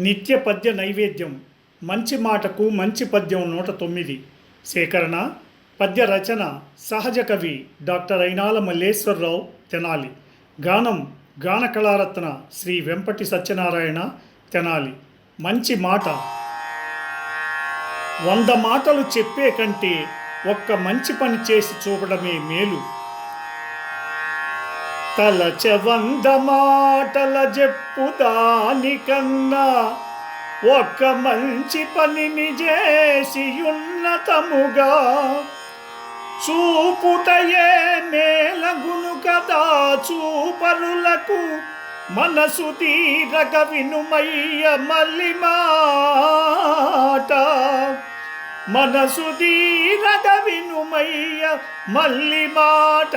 నిత్య పద్య నైవేద్యం. మంచి మాటకు మంచి పద్యం నూట తొమ్మిది. సేకరణ పద్య రచన సహజ కవి డాక్టర్ అయినాల మల్లేశ్వరరావు తెనాలి. గానం గాన కళారత్న శ్రీ వెంపటి సత్యనారాయణ తెనాలి. మంచి మాట. వంద మాటలు చెప్పే కంటే ఒక్క మంచి పని చేసి చూపడమే మేలు. తలచ వంద మాటల చెప్పు దానికన్నా ఒక్క మంచి పనిని చేసి ఉన్నతముగా చూపుటయే మేలగును కదా చూపరులకు మనసు తీరగ వినుమయ్య మల్లి మాట. మనసు తీరగ వినుమయ్య మల్లి మాట.